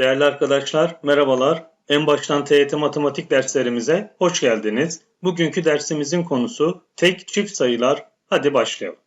Değerli arkadaşlar, merhabalar. En baştan TYT matematik derslerimize hoş geldiniz. Bugünkü dersimizin konusu tek çift sayılar. Hadi başlayalım.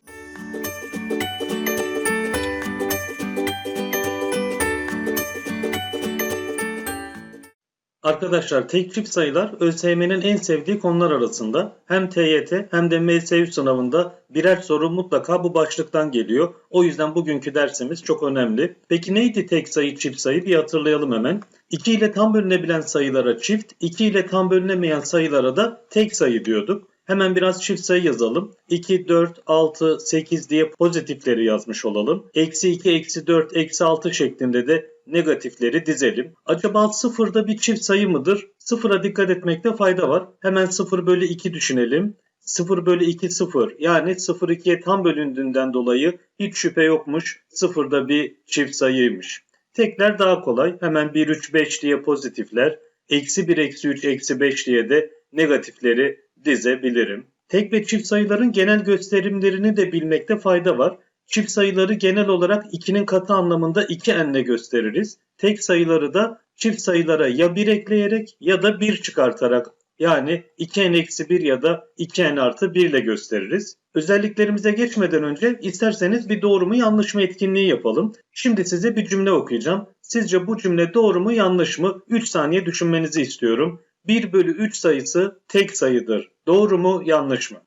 Arkadaşlar tek çift sayılar ÖSYM'nin en sevdiği konular arasında. Hem TYT hem de MSU sınavında birer soru mutlaka bu başlıktan geliyor. O yüzden bugünkü dersimiz çok önemli. Peki neydi tek sayı çift sayı bir hatırlayalım hemen. 2 ile tam bölünebilen sayılara çift, 2 ile tam bölünemeyen sayılara da tek sayı diyorduk. Hemen biraz çift sayı yazalım. 2, 4, 6, 8 diye pozitifleri yazmış olalım. Eksi 2, eksi 4, eksi 6 şeklinde de negatifleri dizelim. Acaba sıfırda bir çift sayı mıdır? Sıfıra dikkat etmekte fayda var. Hemen 0 bölü 2 düşünelim. 0 bölü 2 0 yani 0 2'ye tam bölündüğünden dolayı hiç şüphe yokmuş. Sıfırda bir çift sayıymış. Tekler daha kolay. Hemen 1 3 5 diye pozitifler. Eksi 1 eksi 3 eksi 5 diye de negatifleri dizebilirim. Tek ve çift sayıların genel gösterimlerini de bilmekte fayda var. Çift sayıları genel olarak 2'nin katı anlamında 2n'le gösteririz. Tek sayıları da çift sayılara ya 1 ekleyerek ya da 1 çıkartarak yani 2n eksi 1 ya da 2n artı 1 ile gösteririz. Özelliklerimize geçmeden önce isterseniz bir doğru mu yanlış mı etkinliği yapalım. Şimdi size bir cümle okuyacağım. Sizce bu cümle doğru mu yanlış mı? 3 saniye düşünmenizi istiyorum. 1 bölü 3 sayısı tek sayıdır. Doğru mu yanlış mı?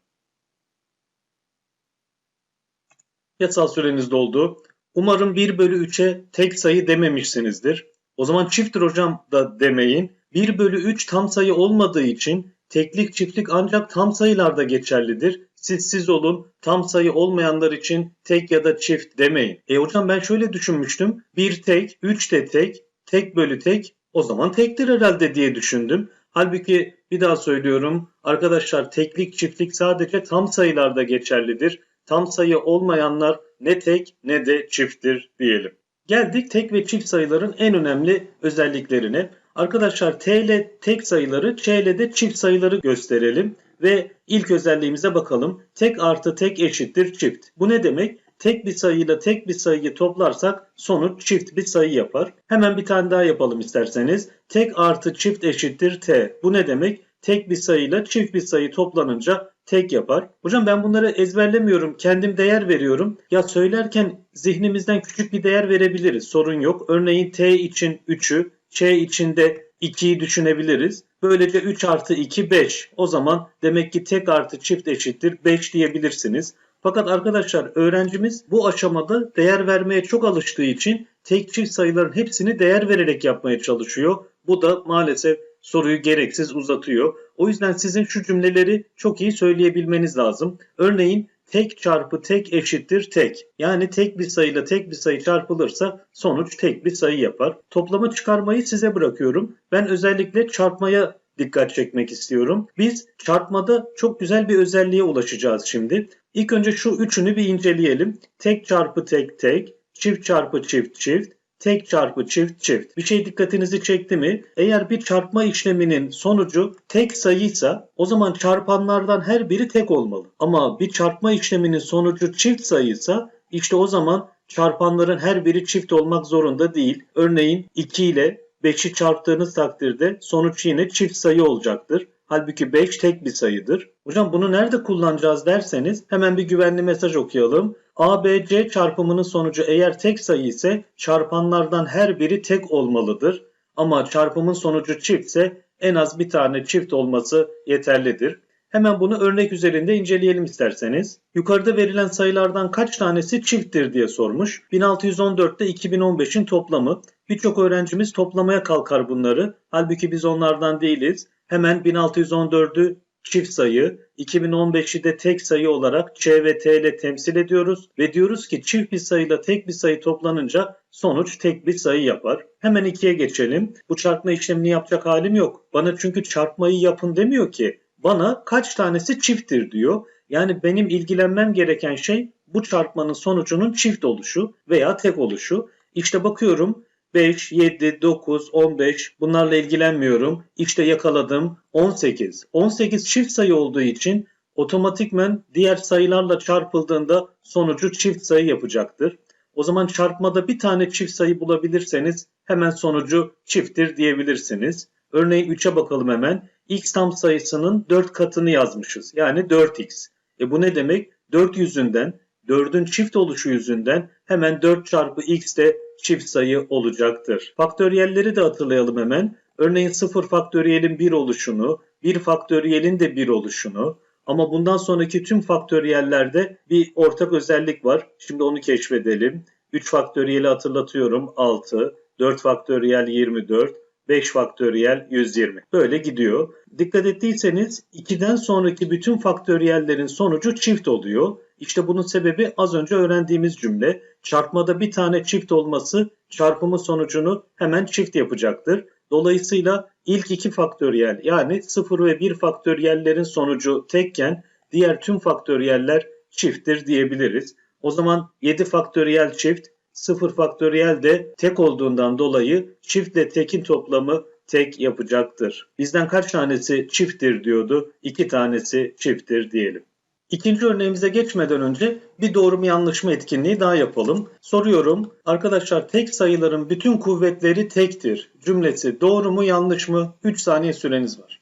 Yasal süreniz doldu. Umarım 1 bölü 3'e tek sayı dememişsinizdir. O zaman çifttir hocam da demeyin. 1 bölü 3 tam sayı olmadığı için teklik çiftlik ancak tam sayılarda geçerlidir. Siz siz olun tam sayı olmayanlar için tek ya da çift demeyin. E hocam ben şöyle düşünmüştüm. 1 tek, 3 de tek, tek bölü tek o zaman tektir herhalde diye düşündüm. Halbuki bir daha söylüyorum arkadaşlar teklik çiftlik sadece tam sayılarda geçerlidir. Tam sayı olmayanlar ne tek ne de çifttir diyelim. Geldik tek ve çift sayıların en önemli özelliklerine. Arkadaşlar T ile tek sayıları, Ç ile de çift sayıları gösterelim ve ilk özelliğimize bakalım. Tek artı tek eşittir çift. Bu ne demek? Tek bir sayıyla tek bir sayıyı toplarsak sonuç çift bir sayı yapar. Hemen bir tane daha yapalım isterseniz. Tek artı çift eşittir t. Bu ne demek? Tek bir sayıyla çift bir sayı toplanınca tek yapar. Hocam ben bunları ezberlemiyorum. Kendim değer veriyorum. Ya söylerken zihnimizden küçük bir değer verebiliriz. Sorun yok. Örneğin t için 3'ü, ç için de 2'yi düşünebiliriz. Böylece 3 artı 2 5. O zaman demek ki tek artı çift eşittir 5 diyebilirsiniz. Fakat arkadaşlar öğrencimiz bu aşamada değer vermeye çok alıştığı için tek çift sayıların hepsini değer vererek yapmaya çalışıyor. Bu da maalesef soruyu gereksiz uzatıyor. O yüzden sizin şu cümleleri çok iyi söyleyebilmeniz lazım. Örneğin tek çarpı tek eşittir tek. Yani tek bir sayıyla tek bir sayı çarpılırsa sonuç tek bir sayı yapar. Toplama çıkarmayı size bırakıyorum. Ben özellikle çarpmaya dikkat çekmek istiyorum. Biz çarpmada çok güzel bir özelliğe ulaşacağız şimdi. İlk önce şu üçünü bir inceleyelim. Tek çarpı tek tek, çift çarpı çift çift, tek çarpı çift çift. Bir şey dikkatinizi çekti mi? Eğer bir çarpma işleminin sonucu tek sayıysa o zaman çarpanlardan her biri tek olmalı. Ama bir çarpma işleminin sonucu çift sayıysa işte o zaman çarpanların her biri çift olmak zorunda değil. Örneğin 2 ile 5'i çarptığınız takdirde sonuç yine çift sayı olacaktır. Halbuki 5 tek bir sayıdır. Hocam bunu nerede kullanacağız derseniz hemen bir güvenli mesaj okuyalım. A, B, C çarpımının sonucu eğer tek sayı ise çarpanlardan her biri tek olmalıdır. Ama çarpımın sonucu çiftse en az bir tane çift olması yeterlidir. Hemen bunu örnek üzerinde inceleyelim isterseniz. Yukarıda verilen sayılardan kaç tanesi çifttir diye sormuş. 1614 ile 2015'in toplamı. Birçok öğrencimiz toplamaya kalkar bunları. Halbuki biz onlardan değiliz. Hemen 1614'ü çift sayı, 2015'i de tek sayı olarak Ç ve T ile temsil ediyoruz ve diyoruz ki çift bir sayıyla tek bir sayı toplanınca sonuç tek bir sayı yapar. Hemen ikiye geçelim. Bu çarpma işlemini yapacak halim yok. Bana çünkü çarpmayı yapın demiyor ki. Bana kaç tanesi çifttir diyor. Yani benim ilgilenmem gereken şey bu çarpmanın sonucunun çift oluşu veya tek oluşu. İşte bakıyorum 5, 7, 9, 15 bunlarla ilgilenmiyorum. İşte yakaladım 18. 18 çift sayı olduğu için otomatikmen diğer sayılarla çarpıldığında sonucu çift sayı yapacaktır. O zaman çarpmada bir tane çift sayı bulabilirseniz hemen sonucu çifttir diyebilirsiniz. Örneğin 3'e bakalım hemen. x tam sayısının 4 katını yazmışız. Yani 4x. E bu ne demek? 4 yüzünden, 4'ün çift oluşu yüzünden hemen 4 çarpı x de çift sayı olacaktır. Faktöriyelleri de hatırlayalım hemen. Örneğin 0 faktöriyelin 1 oluşunu, 1 faktöriyelin de 1 oluşunu, ama bundan sonraki tüm faktöriyellerde bir ortak özellik var. Şimdi onu keşfedelim. 3 faktöriyeli hatırlatıyorum 6, 4 faktöriyel 24, 5 faktöriyel 120. Böyle gidiyor. Dikkat ettiyseniz 2'den sonraki bütün faktöriyellerin sonucu çift oluyor. İşte bunun sebebi az önce öğrendiğimiz cümle. Çarpmada bir tane çift olması çarpımın sonucunu hemen çift yapacaktır. Dolayısıyla ilk iki faktöriyel yani 0 ve 1 faktöriyellerin sonucu tekken diğer tüm faktöriyeller çifttir diyebiliriz. O zaman 7 faktöriyel çift, 0 faktöriyel de tek olduğundan dolayı çiftle tekin toplamı tek yapacaktır. Bizden kaç tanesi çifttir diyordu? 2 tanesi çifttir diyelim. İkinci örneğimize geçmeden önce bir doğru mu yanlış mı etkinliği daha yapalım. Soruyorum. Arkadaşlar tek sayıların bütün kuvvetleri tektir. Cümlesi doğru mu yanlış mı? 3 saniye süreniz var.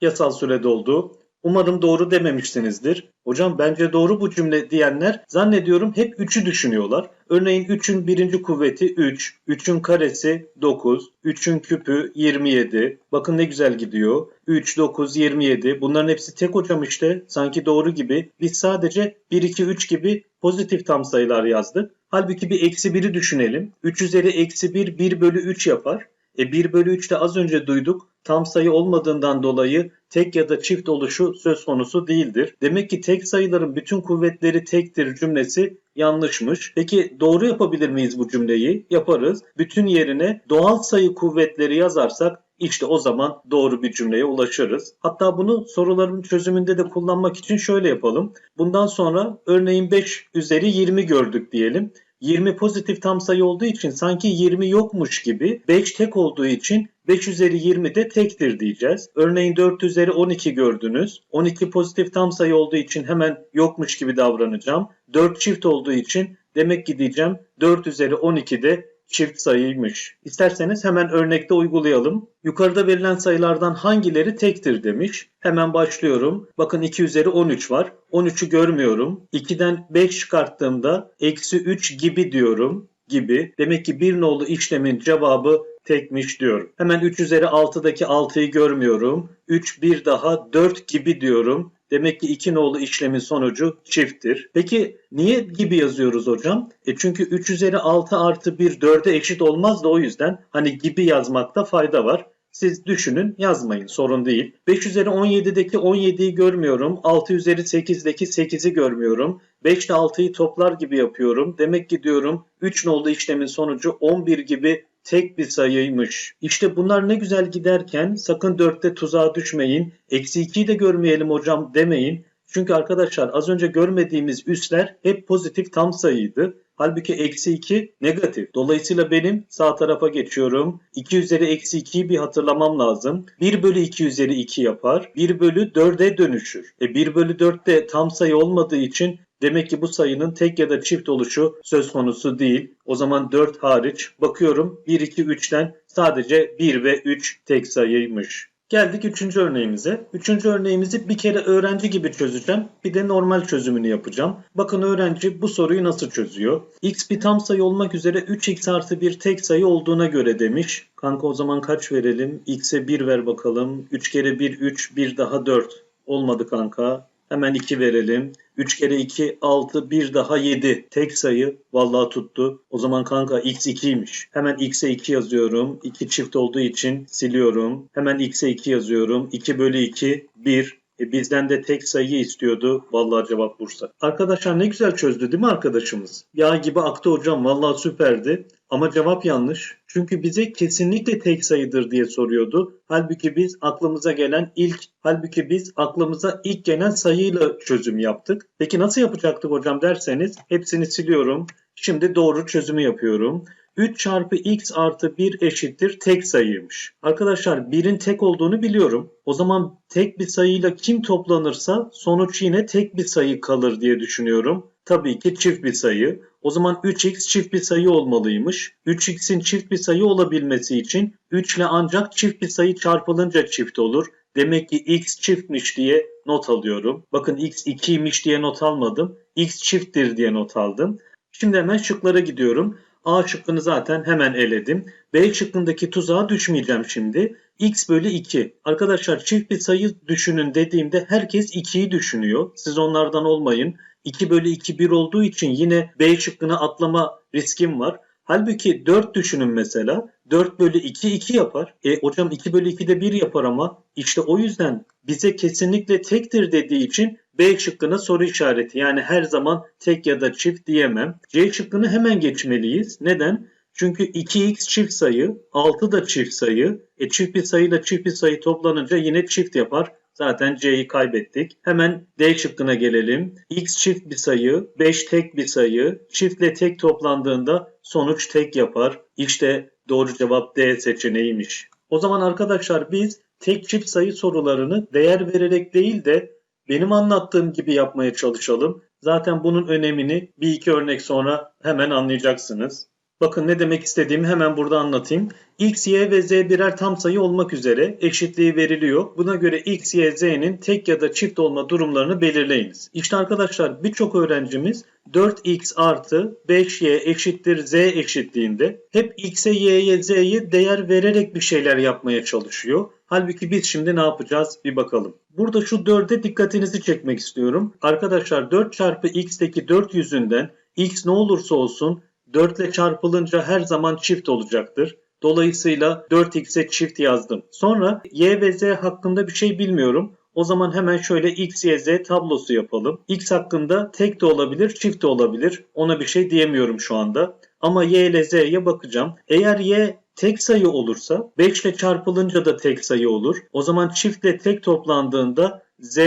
Yasal süre doldu. Umarım doğru dememişsinizdir. Hocam bence doğru bu cümle diyenler zannediyorum hep 3'ü düşünüyorlar. Örneğin 3'ün birinci kuvveti 3, 3'ün karesi 9, 3'ün küpü 27. Bakın ne güzel gidiyor. 3, 9, 27. Bunların hepsi tek hocam işte. Sanki doğru gibi. Biz sadece 1, 2, 3 gibi pozitif tam sayılar yazdık. Halbuki bir eksi 1'i düşünelim. 3 üzeri eksi 1, 1 bölü 3 yapar. E 1 bölü 3 de az önce duyduk. Tam sayı olmadığından dolayı tek ya da çift oluşu söz konusu değildir. Demek ki tek sayıların bütün kuvvetleri tektir cümlesi yanlışmış. Peki doğru yapabilir miyiz bu cümleyi? Yaparız. Bütün yerine doğal sayı kuvvetleri yazarsak işte o zaman doğru bir cümleye ulaşırız. Hatta bunu soruların çözümünde de kullanmak için şöyle yapalım. Bundan sonra örneğin 5 üzeri 20 gördük diyelim. 20 pozitif tam sayı olduğu için sanki 20 yokmuş gibi 5 tek olduğu için 5 üzeri 20 de tektir diyeceğiz. Örneğin 4 üzeri 12 gördünüz. 12 pozitif tam sayı olduğu için hemen yokmuş gibi davranacağım. 4 çift olduğu için demek ki diyeceğim 4 üzeri 12 de çift sayıymış. İsterseniz hemen örnekte uygulayalım. Yukarıda verilen sayılardan hangileri tektir demiş. Hemen başlıyorum. Bakın 2 üzeri 13 var. 13'ü görmüyorum. 2'den 5 çıkarttığımda eksi 3 gibi diyorum gibi. Demek ki bir nolu işlemin cevabı tekmiş diyorum. Hemen 3 üzeri 6'daki 6'yı görmüyorum. 3 bir daha 4 gibi diyorum. Demek ki iki nolu işlemin sonucu çifttir. Peki niye gibi yazıyoruz hocam? E çünkü 3 üzeri 6 artı 1 4'e eşit olmaz da o yüzden hani gibi yazmakta fayda var. Siz düşünün yazmayın sorun değil. 5 üzeri 17'deki 17'yi görmüyorum. 6 üzeri 8'deki 8'i görmüyorum. 5 ile 6'yı toplar gibi yapıyorum. Demek ki diyorum 3 nolu işlemin sonucu 11 gibi tek bir sayıymış. İşte bunlar ne güzel giderken sakın 4'te tuzağa düşmeyin. Eksi 2'yi de görmeyelim hocam demeyin. Çünkü arkadaşlar az önce görmediğimiz üsler hep pozitif tam sayıydı. Halbuki eksi 2 negatif. Dolayısıyla benim sağ tarafa geçiyorum. 2 üzeri eksi 2'yi bir hatırlamam lazım. 1 bölü 2 üzeri 2 yapar. 1 bölü 4'e dönüşür. E 1 bölü 4 de tam sayı olmadığı için Demek ki bu sayının tek ya da çift oluşu söz konusu değil. O zaman 4 hariç bakıyorum 1, 2, 3'ten sadece 1 ve 3 tek sayıymış. Geldik üçüncü örneğimize. Üçüncü örneğimizi bir kere öğrenci gibi çözeceğim. Bir de normal çözümünü yapacağım. Bakın öğrenci bu soruyu nasıl çözüyor? x bir tam sayı olmak üzere 3x artı bir tek sayı olduğuna göre demiş. Kanka o zaman kaç verelim? x'e 1 ver bakalım. 3 kere 1 3 1 daha 4. Olmadı kanka. Hemen 2 verelim. 3 kere 2 6 1 daha 7. Tek sayı vallahi tuttu. O zaman kanka x 2'ymiş. Hemen x'e 2 yazıyorum. 2 çift olduğu için siliyorum. Hemen x'e 2 yazıyorum. 2 bölü 2 1. E bizden de tek sayı istiyordu. Vallahi cevap Bursa. Arkadaşlar ne güzel çözdü değil mi arkadaşımız? Yağ gibi aktı hocam. Vallahi süperdi. Ama cevap yanlış. Çünkü bize kesinlikle tek sayıdır diye soruyordu. Halbuki biz aklımıza gelen ilk, halbuki biz aklımıza ilk gelen sayıyla çözüm yaptık. Peki nasıl yapacaktık hocam derseniz hepsini siliyorum. Şimdi doğru çözümü yapıyorum. 3 çarpı x artı 1 eşittir tek sayıymış. Arkadaşlar 1'in tek olduğunu biliyorum. O zaman tek bir sayıyla kim toplanırsa sonuç yine tek bir sayı kalır diye düşünüyorum. Tabii ki çift bir sayı. O zaman 3x çift bir sayı olmalıymış. 3x'in çift bir sayı olabilmesi için 3 ile ancak çift bir sayı çarpılınca çift olur. Demek ki x çiftmiş diye not alıyorum. Bakın x 2'ymiş diye not almadım. x çifttir diye not aldım. Şimdi hemen şıklara gidiyorum. A şıkkını zaten hemen eledim. B şıkkındaki tuzağa düşmeyeceğim şimdi. X bölü 2. Arkadaşlar çift bir sayı düşünün dediğimde herkes 2'yi düşünüyor. Siz onlardan olmayın. 2 bölü 2 1 olduğu için yine B şıkkını atlama riskim var. Halbuki 4 düşünün mesela. 4 bölü 2 2 yapar. E hocam 2 bölü 2 de 1 yapar ama işte o yüzden bize kesinlikle tektir dediği için B şıkkına soru işareti. Yani her zaman tek ya da çift diyemem. C şıkkını hemen geçmeliyiz. Neden? Çünkü 2x çift sayı, 6 da çift sayı. E çift bir sayıyla çift bir sayı toplanınca yine çift yapar. Zaten C'yi kaybettik. Hemen D şıkkına gelelim. X çift bir sayı, 5 tek bir sayı. Çiftle tek toplandığında sonuç tek yapar. İşte doğru cevap D seçeneğiymiş. O zaman arkadaşlar biz tek çift sayı sorularını değer vererek değil de benim anlattığım gibi yapmaya çalışalım. Zaten bunun önemini bir iki örnek sonra hemen anlayacaksınız. Bakın ne demek istediğimi hemen burada anlatayım. X, Y ve Z birer tam sayı olmak üzere eşitliği veriliyor. Buna göre X, Y, Z'nin tek ya da çift olma durumlarını belirleyiniz. İşte arkadaşlar birçok öğrencimiz 4x artı 5y eşittir z eşitliğinde hep x'e, y'ye, z'ye değer vererek bir şeyler yapmaya çalışıyor. Halbuki biz şimdi ne yapacağız bir bakalım. Burada şu 4'e dikkatinizi çekmek istiyorum. Arkadaşlar 4 çarpı x'teki 4 yüzünden x ne olursa olsun 4 ile çarpılınca her zaman çift olacaktır. Dolayısıyla 4x'e çift yazdım. Sonra y ve z hakkında bir şey bilmiyorum. O zaman hemen şöyle x, y, z tablosu yapalım. x hakkında tek de olabilir, çift de olabilir. Ona bir şey diyemiyorum şu anda. Ama y ile z'ye bakacağım. Eğer y tek sayı olursa 5 ile çarpılınca da tek sayı olur. O zaman çiftle tek toplandığında z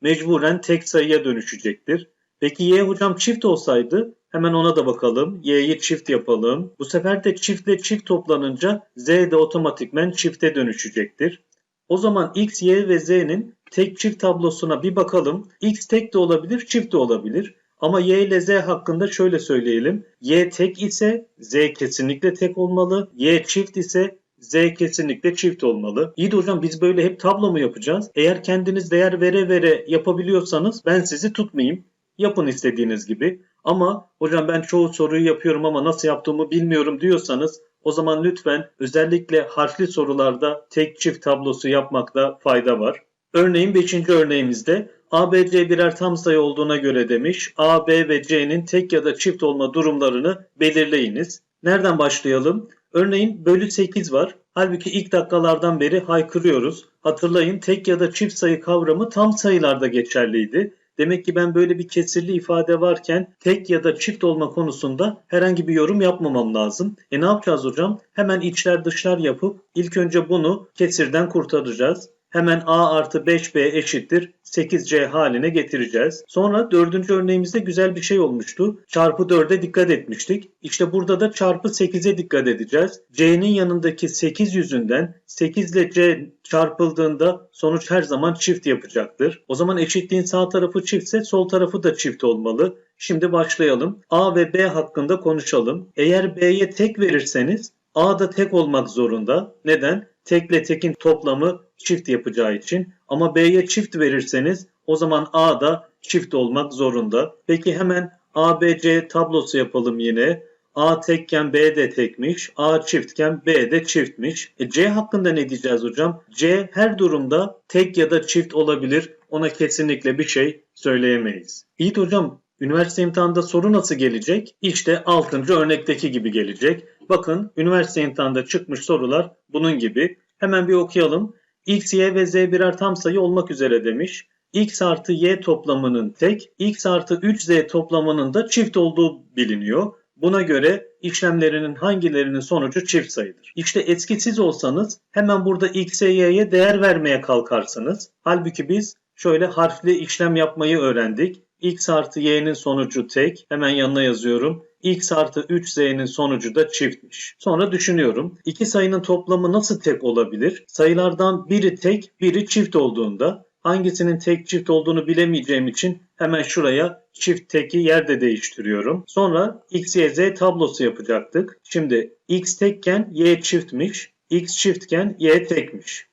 mecburen tek sayıya dönüşecektir. Peki y hocam çift olsaydı hemen ona da bakalım. y'yi çift yapalım. Bu sefer de çiftle çift toplanınca z de otomatikmen çifte dönüşecektir. O zaman x, y ve z'nin tek çift tablosuna bir bakalım. X tek de olabilir, çift de olabilir. Ama y ile z hakkında şöyle söyleyelim. y tek ise z kesinlikle tek olmalı. y çift ise z kesinlikle çift olmalı. İyi de hocam biz böyle hep tablo mu yapacağız? Eğer kendiniz değer vere vere yapabiliyorsanız ben sizi tutmayayım. Yapın istediğiniz gibi. Ama hocam ben çoğu soruyu yapıyorum ama nasıl yaptığımı bilmiyorum diyorsanız o zaman lütfen özellikle harfli sorularda tek çift tablosu yapmakta fayda var. Örneğin 5. örneğimizde ABC birer tam sayı olduğuna göre demiş A, B ve C'nin tek ya da çift olma durumlarını belirleyiniz. Nereden başlayalım? Örneğin bölü 8 var. Halbuki ilk dakikalardan beri haykırıyoruz. Hatırlayın tek ya da çift sayı kavramı tam sayılarda geçerliydi. Demek ki ben böyle bir kesirli ifade varken tek ya da çift olma konusunda herhangi bir yorum yapmamam lazım. E ne yapacağız hocam? Hemen içler dışlar yapıp ilk önce bunu kesirden kurtaracağız. Hemen a artı 5b eşittir 8c haline getireceğiz. Sonra dördüncü örneğimizde güzel bir şey olmuştu. Çarpı 4'e dikkat etmiştik. İşte burada da çarpı 8'e dikkat edeceğiz. c'nin yanındaki 8 yüzünden 8 ile c çarpıldığında sonuç her zaman çift yapacaktır. O zaman eşitliğin sağ tarafı çiftse sol tarafı da çift olmalı. Şimdi başlayalım. A ve B hakkında konuşalım. Eğer B'ye tek verirseniz A da tek olmak zorunda. Neden? Tekle tekin toplamı çift yapacağı için. Ama B'ye çift verirseniz o zaman A da çift olmak zorunda. Peki hemen ABC tablosu yapalım yine. A tekken B de tekmiş. A çiftken B de çiftmiş. E C hakkında ne diyeceğiz hocam? C her durumda tek ya da çift olabilir. Ona kesinlikle bir şey söyleyemeyiz. İyi hocam Üniversite imtihanında soru nasıl gelecek? İşte 6. örnekteki gibi gelecek. Bakın üniversite imtihanında çıkmış sorular bunun gibi. Hemen bir okuyalım. X, Y ve Z birer tam sayı olmak üzere demiş. X artı Y toplamının tek, X artı 3Z toplamının da çift olduğu biliniyor. Buna göre işlemlerinin hangilerinin sonucu çift sayıdır. İşte eski siz olsanız hemen burada X'e Y'ye değer vermeye kalkarsınız. Halbuki biz şöyle harfli işlem yapmayı öğrendik. X artı Y'nin sonucu tek. Hemen yanına yazıyorum. X artı 3z'nin sonucu da çiftmiş. Sonra düşünüyorum. İki sayının toplamı nasıl tek olabilir? Sayılardan biri tek, biri çift olduğunda hangisinin tek çift olduğunu bilemeyeceğim için hemen şuraya çift teki yerde değiştiriyorum. Sonra x, y, z tablosu yapacaktık. Şimdi x tekken y çiftmiş, x çiftken y tekmiş.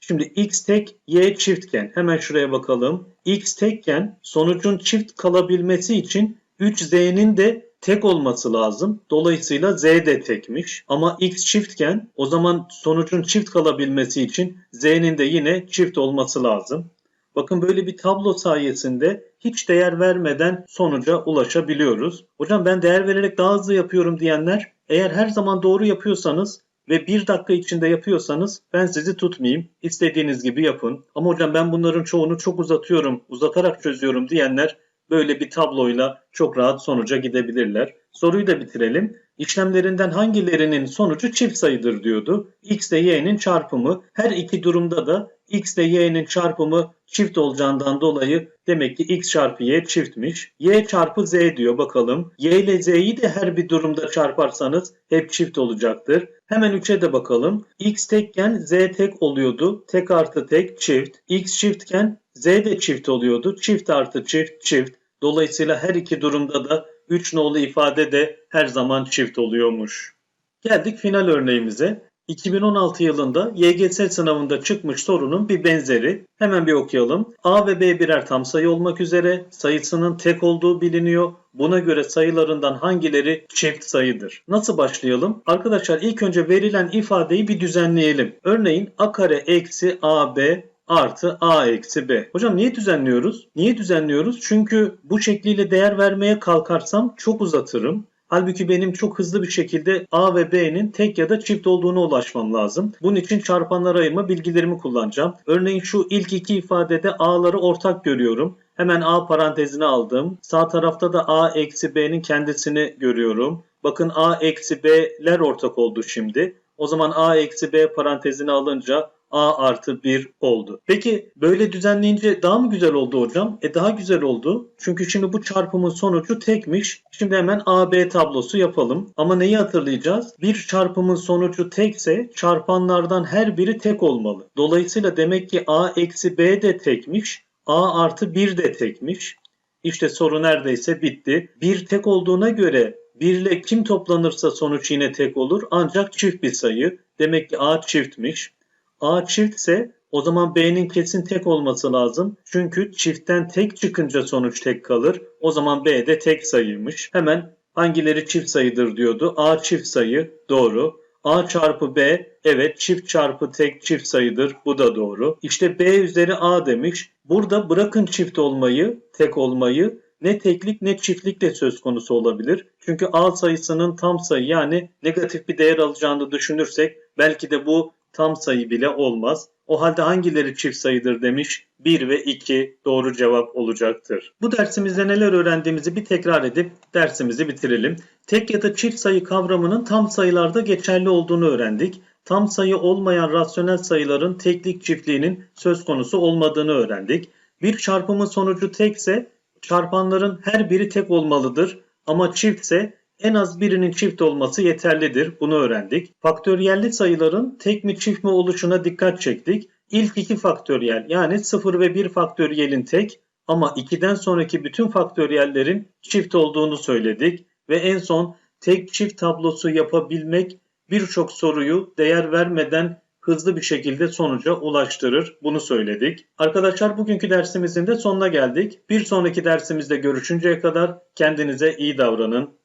Şimdi x tek, y çiftken hemen şuraya bakalım. x tekken sonucun çift kalabilmesi için 3z'nin de tek olması lazım. Dolayısıyla z de tekmiş. Ama x çiftken o zaman sonucun çift kalabilmesi için z'nin de yine çift olması lazım. Bakın böyle bir tablo sayesinde hiç değer vermeden sonuca ulaşabiliyoruz. Hocam ben değer vererek daha hızlı yapıyorum diyenler eğer her zaman doğru yapıyorsanız ve bir dakika içinde yapıyorsanız ben sizi tutmayayım. İstediğiniz gibi yapın. Ama hocam ben bunların çoğunu çok uzatıyorum, uzatarak çözüyorum diyenler böyle bir tabloyla çok rahat sonuca gidebilirler. Soruyu da bitirelim. İşlemlerinden hangilerinin sonucu çift sayıdır diyordu. x ile y'nin çarpımı. Her iki durumda da x ile y'nin çarpımı çift olacağından dolayı demek ki x çarpı y çiftmiş. y çarpı z diyor bakalım. y ile z'yi de her bir durumda çarparsanız hep çift olacaktır. Hemen 3'e de bakalım. x tekken z tek oluyordu. Tek artı tek çift. x çiftken z de çift oluyordu. Çift artı çift çift. Dolayısıyla her iki durumda da 3 nolu ifade de her zaman çift oluyormuş. Geldik final örneğimize. 2016 yılında YGS sınavında çıkmış sorunun bir benzeri. Hemen bir okuyalım. A ve B birer tam sayı olmak üzere sayısının tek olduğu biliniyor. Buna göre sayılarından hangileri çift sayıdır? Nasıl başlayalım? Arkadaşlar ilk önce verilen ifadeyi bir düzenleyelim. Örneğin a kare eksi ab artı a eksi b. Hocam niye düzenliyoruz? Niye düzenliyoruz? Çünkü bu şekliyle değer vermeye kalkarsam çok uzatırım. Halbuki benim çok hızlı bir şekilde A ve B'nin tek ya da çift olduğuna ulaşmam lazım. Bunun için çarpanlara ayırma bilgilerimi kullanacağım. Örneğin şu ilk iki ifadede A'ları ortak görüyorum. Hemen A parantezine aldım. Sağ tarafta da A eksi B'nin kendisini görüyorum. Bakın A eksi B'ler ortak oldu şimdi. O zaman A eksi B parantezine alınca A artı 1 oldu. Peki böyle düzenleyince daha mı güzel oldu hocam? E daha güzel oldu. Çünkü şimdi bu çarpımın sonucu tekmiş. Şimdi hemen AB tablosu yapalım. Ama neyi hatırlayacağız? Bir çarpımın sonucu tekse çarpanlardan her biri tek olmalı. Dolayısıyla demek ki A eksi B de tekmiş. A artı 1 de tekmiş. İşte soru neredeyse bitti. Bir tek olduğuna göre 1 ile kim toplanırsa sonuç yine tek olur. Ancak çift bir sayı. Demek ki A çiftmiş. A çiftse o zaman B'nin kesin tek olması lazım. Çünkü çiftten tek çıkınca sonuç tek kalır. O zaman B de tek sayıymış. Hemen hangileri çift sayıdır diyordu. A çift sayı doğru. A çarpı B evet çift çarpı tek çift sayıdır. Bu da doğru. İşte B üzeri A demiş. Burada bırakın çift olmayı, tek olmayı ne teklik ne çiftlik de söz konusu olabilir. Çünkü A sayısının tam sayı yani negatif bir değer alacağını düşünürsek belki de bu tam sayı bile olmaz. O halde hangileri çift sayıdır demiş. 1 ve 2 doğru cevap olacaktır. Bu dersimizde neler öğrendiğimizi bir tekrar edip dersimizi bitirelim. Tek ya da çift sayı kavramının tam sayılarda geçerli olduğunu öğrendik. Tam sayı olmayan rasyonel sayıların teklik çiftliğinin söz konusu olmadığını öğrendik. Bir çarpımın sonucu tekse çarpanların her biri tek olmalıdır ama çiftse en az birinin çift olması yeterlidir. Bunu öğrendik. Faktöriyelli sayıların tek mi çift mi oluşuna dikkat çektik. İlk iki faktöriyel yani 0 ve 1 faktöriyelin tek ama 2'den sonraki bütün faktöriyellerin çift olduğunu söyledik. Ve en son tek çift tablosu yapabilmek birçok soruyu değer vermeden hızlı bir şekilde sonuca ulaştırır. Bunu söyledik. Arkadaşlar bugünkü dersimizin de sonuna geldik. Bir sonraki dersimizde görüşünceye kadar kendinize iyi davranın.